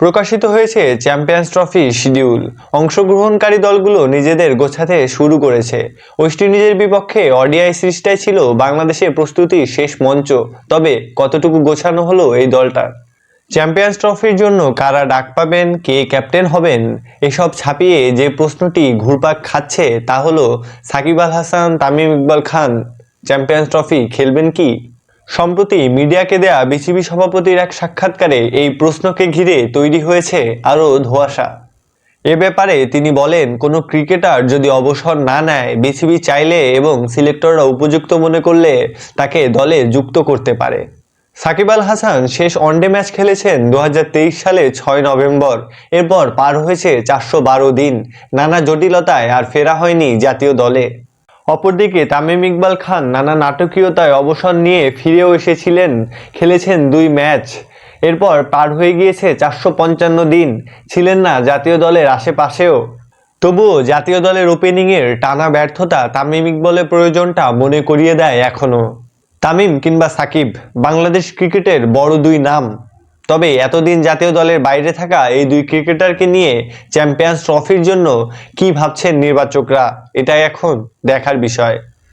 প্রকাশিত হয়েছে champions trophy schedule. অংশগ্রহণকারী দলগুলো নিজেদের গোছাতে শুরু করেছে। ওয়েস্ট ইন্ডিজের বিপক্ষে অডিআই সিরিজটাই ছিল বাংলাদেশের প্রস্তুতির শেষ মঞ্চ। তবে কতটুকু গোছানো হলো এই দলটার? চ্যাম্পিয়ন্স ট্রফির জন্য কারা ডাক পাবেন, কে ক্যাপ্টেন হবেন, এসব ছাপিয়ে যে প্রশ্নটি ঘুরপাক খাচ্ছে তা হলো সাকিব আল হাসান, তামিম ইকবাল খান। চ্যাম্পিয়ন্স ট্রফি খেলবেন কি? সম্প্রতি মিডিয়াকে দেয়া বিসিবি সভাপতির এক সাক্ষাৎকারে এই প্রশ্নকে ঘিরে তৈরি হয়েছে আরও ধোঁয়াশা। এ ব্যাপারে তিনি বলেন, কোনো ক্রিকেটার যদি অবসর না নেয়, বিসিবি চাইলে এবং সিলেক্টররা উপযুক্ত মনে করলে তাকে দলে যুক্ত করতে পারে। সাকিব আল হাসান শেষ ওয়ানডে ম্যাচ খেলেছেন দু হাজার তেইশ সালে ছয় নভেম্বর। এরপর পার হয়েছে চারশো বারো দিন। নানা জটিলতায় আর ফেরা হয়নি জাতীয় দলে। অপরদিকে তামিম ইকবাল খান নানা নাটকীয়তায় অবসর নিয়ে ফিরেও এসেছিলেন, খেলেছেন দুই ম্যাচ। এরপর পার হয়ে গিয়েছে চারশো পঞ্চান্ন দিন, ছিলেন না জাতীয় দলের আশেপাশেও। তবুও জাতীয় দলের ওপেনিংয়ের টানা ব্যর্থতা তামিম ইকবলের প্রয়োজনটা মনে করিয়ে দেয় এখনও। তামিম কিংবা সাকিব, বাংলাদেশ ক্রিকেটের বড় দুই নাম। তবে এতদিন জাতীয় দলের বাইরে থাকা এই দুই ক্রিকেটারকে নিয়ে চ্যাম্পিয়ন্স ট্রফির জন্য কি ভাবছেন নির্বাচকরা? এটা এখন দেখার বিষয়।